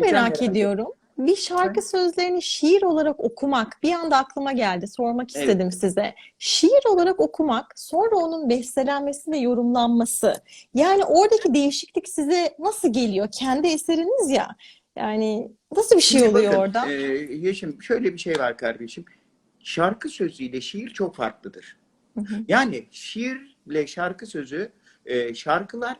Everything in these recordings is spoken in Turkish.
merak ediyorum. Bir şarkı sözlerini şiir olarak okumak bir anda aklıma geldi. Sormak Evet. istedim size. Şiir olarak okumak, sonra onun bestelenmesi ve yorumlanması. Yani oradaki değişiklik size nasıl geliyor? Kendi eseriniz ya. Yani nasıl bir şey Şimdi oluyor bakın, orada? e, Yeşim şöyle bir şey var kardeşim. Şarkı sözüyle şiir çok farklıdır. Hı hı. Yani şiirle şarkı sözü, e, şarkılar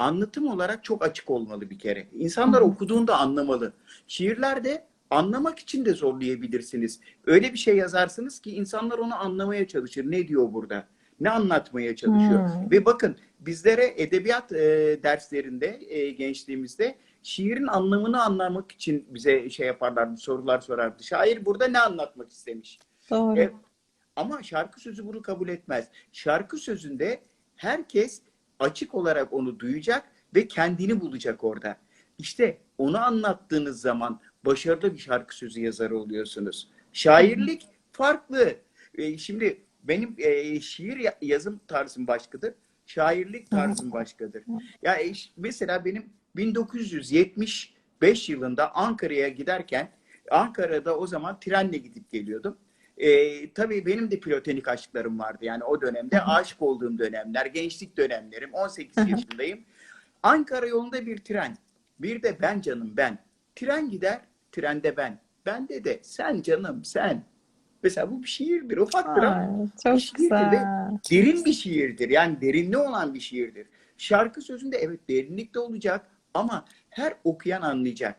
anlatım olarak çok açık olmalı bir kere. İnsanlar okuduğunda anlamalı. Şiirlerde anlamak için de zorlayabilirsiniz. Öyle bir şey yazarsınız ki insanlar onu anlamaya çalışır. Ne diyor burada? Ne anlatmaya çalışıyor? Hmm. Ve bakın bizlere edebiyat e, derslerinde e, gençliğimizde şiirin anlamını anlamak için bize şey yaparlardı, sorular sorardı. Şair burada ne anlatmak istemiş? Doğru. E, ama şarkı sözü bunu kabul etmez. Şarkı sözünde herkes açık olarak onu duyacak ve kendini bulacak orada. İşte onu anlattığınız zaman başarılı bir şarkı sözü yazarı oluyorsunuz. Şairlik farklı. E, şimdi benim e, şiir ya- yazım tarzım başkadır. Şairlik tarzım başkadır. Ya e, mesela benim 1975 yılında Ankara'ya giderken Ankara'da o zaman trenle gidip geliyordum. Ee, tabii benim de platonik aşklarım vardı. Yani o dönemde Hı hı. aşık olduğum dönemler, gençlik dönemlerim. 18 Hı hı. yaşındayım. Ankara yolunda bir tren. Bir de ben canım ben. Tren gider, trende ben. Bende de sen canım sen. Mesela bu bir şiirdir. Ufaktır ama Ay, çok bir şiirdir güzel. derin bir şiirdir. Yani derinli olan bir şiirdir. Şarkı sözünde evet derinlik de olacak ama her okuyan anlayacak.